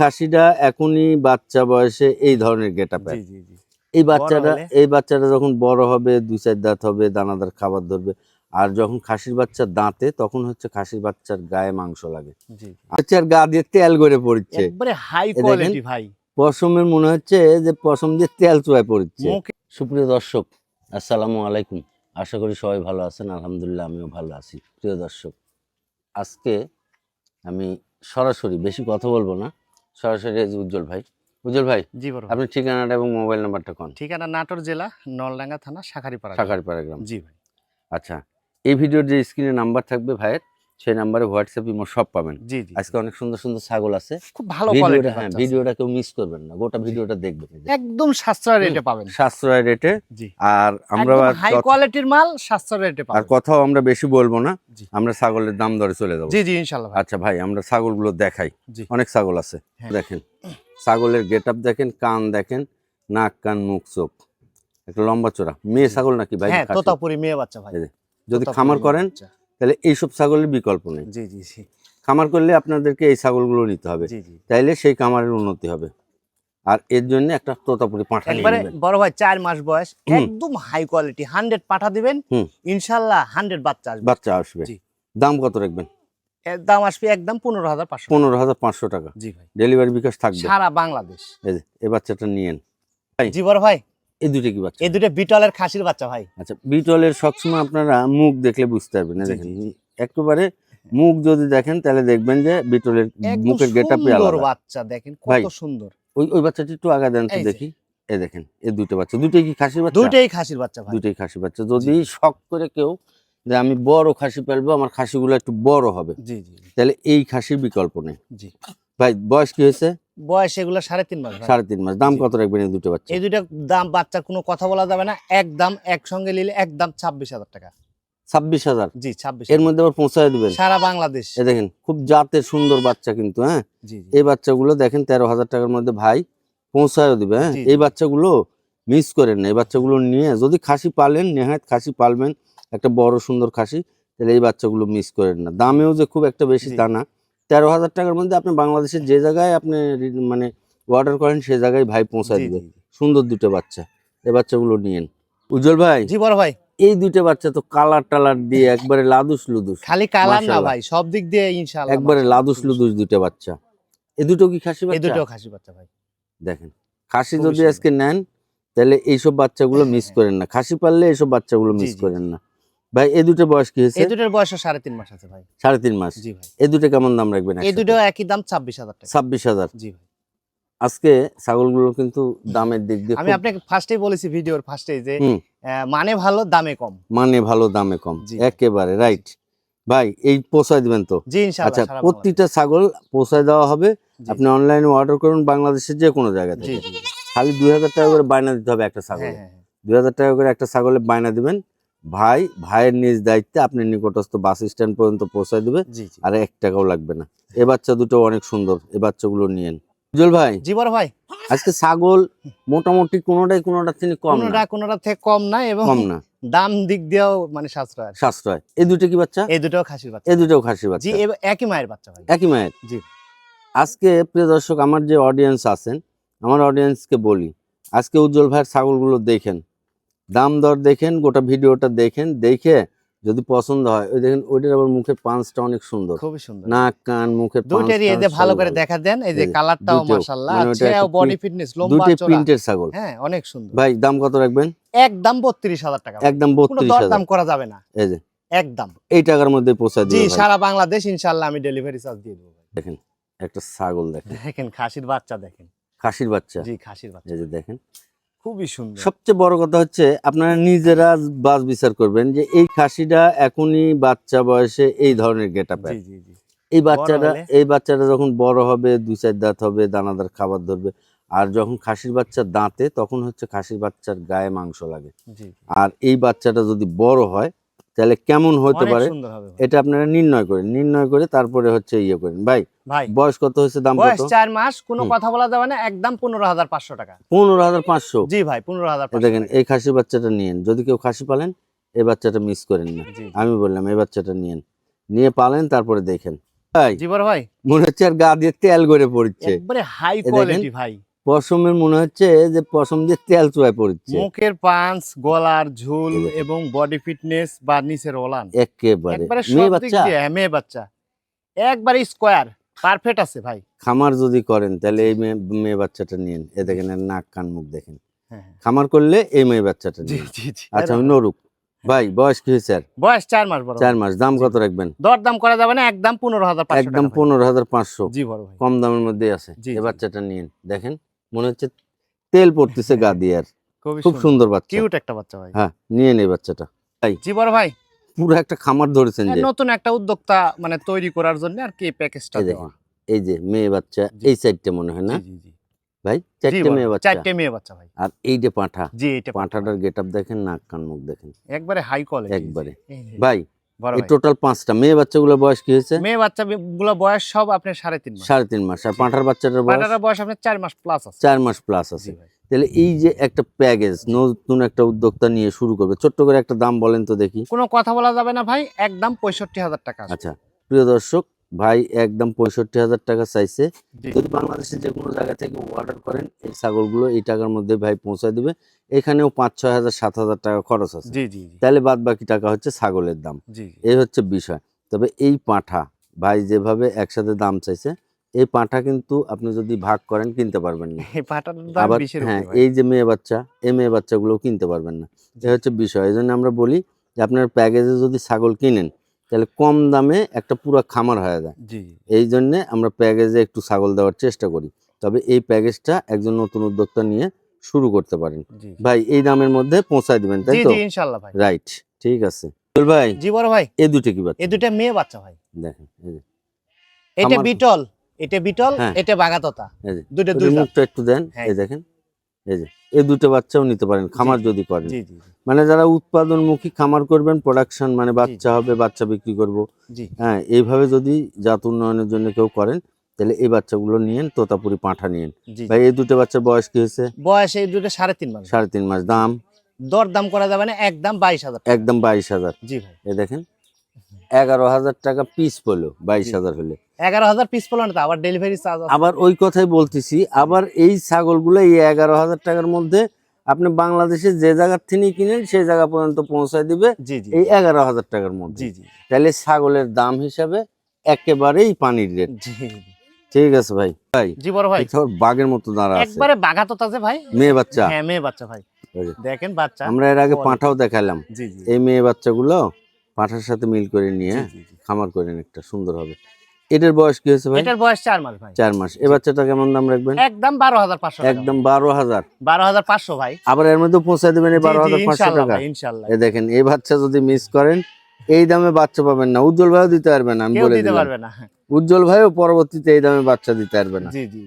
খাসিটা এখনই বাচ্চা বয়সে এই ধরনের গেট আপ এই বাচ্চাটা এই বাচ্চাটা যখন বড় হবে দুই চার দাঁত হবে দানাদার খাবার ধরবে আর যখন খাসির বাচ্চা দাঁতে তখন হচ্ছে খাসির বাচ্চার গায়ে মাংস লাগে। বাচ্চার গা দিয়ে তেল গড়ে পড়ছে। হাই কোয়ালিটি ভাই। পশমের মনে হচ্ছে যে পশম দিয়ে তেল চুয়ায় পড়ছে। সুপ্রিয় দর্শক আসসালামু আলাইকুম। আশা করি সবাই ভালো আছেন আলহামদুলিল্লাহ আমিও ভালো আছি। প্রিয় দর্শক আজকে আমি সরাসরি বেশি কথা বলব না সরাসরি উজ্জ্বল ভাই। উজ্জ্বল ভাই জি বড়। আপনি ঠিকানাটা এবং মোবাইল নাম্বারটা কোন? ঠিকানা নাটোর জেলা নলডাঙ্গা থানা শাখারিপাড়া। শাখারিপাড়া গ্রাম। জি ভাই। আচ্ছা এই ভিডিওর যে স্ক্রিনে নাম্বার থাকবে ভাইয়ের সেই নাম্বারে হোয়াটসঅ্যাপ ইমো সব পাবেন। জি জি। আজকে অনেক সুন্দর সুন্দর ছাগল আছে। খুব ভালো ভিডিওটা হ্যাঁ ভিডিওটা কেউ মিস করবেন না। গোটা ভিডিওটা দেখবেন একদম সাশ্রয় রেটে পাবেন। সাশ্রয় রেটে জি। আর আমরা হাই কোয়ালিটির মাল সাশ্রয় রেটে পাবেন। আর কথাও আমরা বেশি বলব না। আমরা ছাগলের দাম দরে চলে যাব। জি জি ইনশাআল্লাহ আচ্ছা ভাই আমরা ছাগলগুলো দেখাই। অনেক ছাগল আছে হ্যাঁ। দেখেন। ছাগলের গেট আপ দেখেন কান দেখেন নাক কান মুখ চোখ। একটা লম্বা চোরা। মেয়ে ছাগল নাকি ভাই? হ্যাঁ তোতাপুরি মেয়ে বাচ্চা ভাই। যদি খামার করেন। তাহলে এইসব ছাগলের বিকল্প নেই। জি জি জি। খামার করলে আপনাদেরকে এই ছাগলগুলো নিতে হবে। তাইলে সেই খামারের উন্নতি হবে। আর এর জন্য একটা তোতাপুরি পাঠা একবারে বড় ভাই চার মাস বয়স একদম হাই কোয়ালিটি হান্ড্রেড পাঠা দিবেন। ইনশাল্লাহ হান্ড্রেড বাচ্চা আসবে। বাচ্চা আসবে। দাম কত রাখবেন? দাম আসবে একদম পনেরো হাজার পাঁচশো পনেরো হাজার পাঁচশো টাকা। জি ভাই। ডেলিভারি বিকাশ থাকবে। সারা বাংলাদেশ। এই এই বাচ্চাটা নিয়েন জি বড় ভাই। এই দুটো কি বাচ্চা? এই দুটো বিটলের খাসির বাচ্চা ভাই। আচ্ছা বিটলের সবসময় আপনারা মুখ দেখলে বুঝতে পারবেন না দেখেন? একেবারে মুখ যদি দেখেন তাহলে দেখবেন যে বিটলের মুখের গেট আপে সুন্দর আলাদা বাচ্চা দেখেন কত সুন্দর। ওই ওই বাচ্চাটি একটু আগা দেন তো দেখি। এই দেখেন এই দুটো বাচ্চা। দুটোই কি খাসির বাচ্চা? দুইটাই খাসির বাচ্চা ভাই। দুটোই খাসি বাচ্চা। যদি শখ করে কেউ যে আমি বড় খাসি পালবো আমার খাসিগুলো একটু বড় হবে জি জি। তাহলে এই খাসির বিকল্প নেই। জি। ভাই বয়স কি হয়েছে? বয়স এগুলো সাড়ে তিন মাস সাড়ে তিন মাস। দাম কত রাখবেন এই দুটো বাচ্চা? এই দুইটা দাম বাচ্চার কোনো কথা বলা যাবে না। একদম একসঙ্গে নিলে একদম ছাব্বিশ হাজার টাকা। ছাব্বিশ হাজার? জি ছাব্বিশ এর মধ্যে আবার পৌঁছায় দিবেন? সারা বাংলাদেশ। এ দেখেন খুব জাতের সুন্দর বাচ্চা কিন্তু হ্যাঁ? এই বাচ্চাগুলো দেখেন তেরো হাজার টাকার মধ্যে ভাই পৌঁছায় দিবে হ্যাঁ? এই। বাচ্চাগুলো মিস করেন না। এই বাচ্চাগুলো নিয়ে যদি খাসি পালেন নেহাত খাসি পালবেন একটা বড় সুন্দর খাসি তাহলে এই বাচ্চাগুলো মিস করেন না। দামেও যে খুব একটা বেশি। তা না। তেরো হাজার টাকার মধ্যে আপনি বাংলাদেশের যে জায়গায় আপনি মানে অর্ডার করেন সে জায়গায় ভাই পৌঁছায় দিবে। সুন্দর দুটো বাচ্চা। এই বাচ্চাগুলো নিয়েন। উজ্জ্বল ভাই জি বড় ভাই। এই দুটো বাচ্চা তো কালার টালার দিয়ে একবারে লাদুস লুদুস। খালি কালার না ভাই সব দিক দিয়ে ইনশাআল্লাহ একবারে লাদুস লুদুস দুটো বাচ্চা। এই দুটো কি খাসি সুন্দর। এই দুটো খাসি বাচ্চা ভাই। দেখেন খাসি যদি আজকে নেন তাহলে এইসব বাচ্চাগুলো হ্যাঁ, মিস হ্যাঁ। করেন না। খাসি পারলে এইসব বাচ্চাগুলো মিস করেন না। ভাই এই দুটো বয়স কি হয়েছে? এই দুটোর বয়স সাড়ে তিন মাস আছে ভাই। সাড়ে তিন মাস। জি ভাই। এই দুটো কেমন দাম রাখবেন এই দুটো একই দাম ছাব্বিশ হাজার টাকা। ছাব্বিশ হাজার। জি ভাই। আজকে ছাগলগুলো কিন্তু দামের দিক দিয়ে আমি আপনাকে ফার্স্টেই বলেছি ভিডিওর ফার্স্টে যে মানে ভালো দামে কম। মানে ভালো দামে কম। একেবারে রাইট ভাই এই পোষায় দিবেন তো? আচ্ছা প্রতিটা ছাগল পোষায় দেওয়া হবে। আপনি অনলাইনে অর্ডার করুন বাংলাদেশের যে কোনো জায়গা থেকে। খালি দুই হাজার টাকা করে বায়না দিতে হবে একটা হ্যাঁ ছাগলে। হ্যাঁ হ্যাঁ। দুই হাজার টাকা করে একটা ছাগলের বায়না দিবেন। ভাই ভাইয়ের নিজ দায়িত্বে আপনি নিকটস্থ বাস স্ট্যান্ড পর্যন্ত পৌঁছায় দিবে। জি জি। আর এক টাকাও লাগবে না। এ বাচ্চা দুটো অনেক সুন্দর এ বাচ্চাগুলো নিয়েন উজ্জ্বল ভাই জি বড় ভাই। আজকে ছাগল মোটামুটি কোনোটাই কোনোটার থেকে কম কোনোটা না। কোনোটা থেকে কম না এবং কম না। দাম দিক দিয়েও মানে সাশ্রয়। সাশ্রয়। এই দুটো কি বাচ্চা? এই দুটো খাসির বাচ্চা। এই দুটোও খাসি জি বাচ্চা এ- একই মায়ের বাচ্চা ভাই। একই মায়ের? জি। আজকে প্রিয় দর্শক আমার যে অডিয়েন্স আছেন আমার অডিয়েন্সকে বলি আজকে উজ্জ্বল ভাইয়ের ছাগলগুলো দেখেন। দাম দর দেখেন গোটা ভিডিওটা দেখেন দেখে যদি পছন্দ হয় ওই দেখেন ওইটার আবার মুখের পাঁচটা অনেক সুন্দর। খুবই সুন্দর। নাক কান মুখের দুইটারই এই যে ভালো করে দেখা দেন এই যে কালারটাও মাশাআল্লাহ আছে একটু বডি ফিটনেস লম্বা দুইটাই চড়া প্রিন্টের ছাগল। হ্যাঁ অনেক সুন্দর। ভাই দাম কত রাখবেন? একদম বত্রিশ হাজার টাকা। একদম কোনো বত্রিশ দর দাম করা যাবে না। এই যে। একদম। এই টাকার মধ্যে পৌঁছায় জি সারা বাংলাদেশ ইনশাআল্লাহ আমি ডেলিভারি চার্জ দিয়ে দেবো। দেখেন একটা ছাগল দেখেন। দেখেন খাসির বাচ্চা দেখেন। খাসির বাচ্চা। জি খাসির বাচ্চা। এই যে দেখেন। খুবই সুন্দর। সবচেয়ে বড় কথা হচ্ছে আপনারা নিজেরা বাস বিচার করবেন যে এই খাসিটা এখনই বাচ্চা বয়সে এই ধরনের গেট আপ এই বাচ্চাটা এই বাচ্চাটা যখন বড় হবে দুই চার দাঁত হবে দানাদার খাবার ধরবে আর যখন খাসির বাচ্চা দাঁতে তখন হচ্ছে খাসির বাচ্চার গায়ে মাংস লাগে। আর এই বাচ্চাটা যদি বড় হয় তাহলে কেমন হতে পারে। এটা আপনারা নির্ণয় করেন নির্ণয় করে তারপরে হচ্ছে ইয়ে করেন। ভাই ভাই বয়স কত হয়েছে দাম বয়স কত চার মাস কোনো কথা বলা যাবে না একদম পনেরো হাজার পাঁচশো টাকা। পনেরো হাজার পাঁচশো? জি ভাই পনেরো হাজার দেখেন এই খাসি বাচ্চাটা নিয়েন। যদি কেউ খাসি পালেন এই বাচ্চাটা মিস করেন না। আমি বললাম এই বাচ্চাটা নিয়েন। নিয়ে পালেন তারপরে দেখেন। ভাই জি বড় ভাই। মনে হচ্ছে আর গা দিয়ে তেল গড়ে পড়ছে। হাই কোয়ালিটি ভাই। পশমের মনে হচ্ছে যে পশম দিয়ে তেল চুয়ায় পড়ছে। মুখের পাঞ্চ গলার ঝুল এবং বডি ফিটনেস বা নিচের ওলান। একেবারে। একবারে মেয়ে বাচ্চা? হ্যাঁ, মেয়ে বাচ্চা। একবারে স্কোয়ার পারফেক্ট আছে ভাই। খামার যদি করেন তাহলে এই মেয়ে বাচ্চাটা নিন এ দেখেন নাক কান মুখ দেখেন। হ্যাঁ, হ্যাঁ। খামার করলে এই মেয়ে বাচ্চাটা জি জি জি। আচ্ছা আমি নরুক ভাই বয়স কি হয়েছে আর? বয়স চার মাস বড়। চার মাস। দাম কত রাখবেন? দর দাম করা যাবে না একদম পনেরো হাজার একদম পনেরো হাজার পাঁচশো। জি বড় ভাই। কম দামের মধ্যে আছে। এই বাচ্চাটা নিন দেখেন। মনে হচ্ছে তেল পড়তেছে গা দিয়ে আর। খুব সুন্দর। বাচ্চা। কিউট একটা বাচ্চা ভাই। হ্যাঁ নিয়ে নেই বাচ্চাটা। জি বড় ভাই। পুরো একটা খামার ধরেছেন যে। নতুন একটা উদ্যোক্তা মানে তৈরি করার জন্য আর কি প্যাকেজটা দেওয়া। এই যে মেয়ে বাচ্চা। এই সাইডটা মনে হয় না? জি জি জি। ভাই চারটে মেয়ে বাচ্চা। চারটে মেয়ে বাচ্চা ভাই। আর এই যে পাঁঠা। জি এটা পাঁঠাটার গেট আপ দেখেন নাক কান মুখ দেখেন। একবারে হাই কোয়ালিটি একবারে। ভাই এই টোটাল পাঁচটা। মেয়ে বয়স কি হয়েছে? মেয়ে বয়স সব আপনার সাড়ে তিন মাস। সাড়ে তিন মাস। আর পাঁঠার বাচ্চাটার বয়স? বয়স আপনার চার মাস প্লাস আছে। চার মাস প্লাস আছে। তাহলে এই যে একটা প্যাকেজ নতুন একটা উদ্যোক্তা নিয়ে শুরু করবে ছোট্ট করে একটা দাম বলেন তো দেখি। কোনো কথা বলা যাবে না ভাই একদম পঁয়ষট্টি হাজার টাকা। আচ্ছা প্রিয় দর্শক ভাই একদম পঁয়ষট্টি হাজার টাকা চাইছে। যদি বাংলাদেশের যে কোনো জায়গা থেকে অর্ডার করেন এই ছাগলগুলো এই টাকার মধ্যে ভাই পৌঁছায় দিবে। এখানেও পাঁচ ছয় হাজার সাত হাজার টাকা খরচ আছে। তাহলে বাদ বাকি টাকা হচ্ছে ছাগলের দাম। এই হচ্ছে বিষয়। তবে এই পাঁঠা ভাই যেভাবে একসাথে দাম চাইছে এই পাঁঠা কিন্তু আপনি যদি ভাগ করেন কিনতে পারবেন না। আবার হ্যাঁ এই যে মেয়ে বাচ্চা এই মেয়ে বাচ্চাগুলো কিনতে পারবেন না। এই হচ্ছে বিষয়। এই জন্য আমরা বলি যে আপনার প্যাকেজে যদি ছাগল কিনেন তাহলে কম দামে একটা পুরো খামার হয়ে যায়। জি। এই জন্যে আমরা প্যাকেজে একটু ছাগল দেওয়ার চেষ্টা করি। তবে এই প্যাকেজটা একজন নতুন উদ্যোক্তা নিয়ে শুরু করতে পারেন। ভাই এই দামের মধ্যে পৌঁছায় দিবেন তাই তো? জি ইনশাল্লাহ ভাই। রাইট ঠিক আছে। ভাই জি বড় ভাই। এই দুটো কি বাচ্চা? এই দুটা মেয়ে বাচ্চা ভাই। দেখেন এটা বিটল এটা বিটল হ্যাঁ। এটা বাগাততা দুই মুখটা একটু দেন হ্যাঁ। এই দেখেন এই যে। এই দুটো বাচ্চাও নিতে পারেন খামার যদি করেন। মানে যারা উৎপাদনমুখী খামার করবেন প্রোডাকশন মানে বাচ্চা হবে বাচ্চা বিক্রি করব। হ্যাঁ এইভাবে যদি জাত উন্নয়নের জন্য কেউ করেন তাহলে এই বাচ্চাগুলো নিয়েন তোতাপুরি পাঁঠা নিয়েন। ভাই এই দুটো বাচ্চার বয়স কি হয়েছে? বয়স এই দুটো সাড়ে তিন মাস। সাড়ে তিন মাস। দাম? দর দাম করা যাবে না একদম বাইশ হাজার একদম বাইশ হাজার। জি ভাই। এই দেখেন এগারো হাজার টাকা পিস পড়ল বাইশ হাজার হলে। এগারো হাজার পিস পড়ল না আবার ডেলিভারি চার্জ আবার ওই কথাই বলতেছি আবার এই ছাগলগুলো এই এগারো হাজার টাকার মধ্যে আপনি বাংলাদেশে যে জায়গার থেকে কিনেন সেই জায়গা পর্যন্ত পৌঁছায় দিবে জি জি এই এগারো হাজার টাকার মধ্যে। জি জি। তাহলে ছাগলের দাম হিসাবে একেবারেই পানির রেট। ঠিক আছে ভাই ভাই। জি বড় ভাই। বাঘের মতো দাঁড়া আছে। একবারে বাগাততা আছে ভাই। মেয়ে বাচ্চা। হ্যাঁ মেয়ে বাচ্চা ভাই। দেখেন বাচ্চা। আমরা এর আগে পাঁঠাও দেখালাম। জি জি। এই মেয়ে বাচ্চাগুলো পাঁঠার সাথে মিল করে নিয়ে। খামার করেন একটা সুন্দর হবে। এটার বয়স কি হয়েছে ভাই? এটার বয়স চার মাস ভাই। চার মাস। এ বাচ্চাটা কেমন দাম রাখবেন? একদম বারো হাজার পাঁচশো একদম বারো হাজার। বারো হাজার পাঁচশো ভাই। আবার এর মধ্যে পৌঁছায় দেবেন এই বারো হাজার পাঁচশো টাকা। ইনশাল্লাহ। এ দেখেন এই বাচ্চা যদি মিস করেন এই দামে বাচ্চা পাবেন না। উজ্জ্বল ভাইও দিতে পারবে না আমি বলে দিতে পারবে না। উজ্জ্বল ভাইও পরবর্তীতে এই দামে বাচ্চা দিতে পারবে না। জি জি।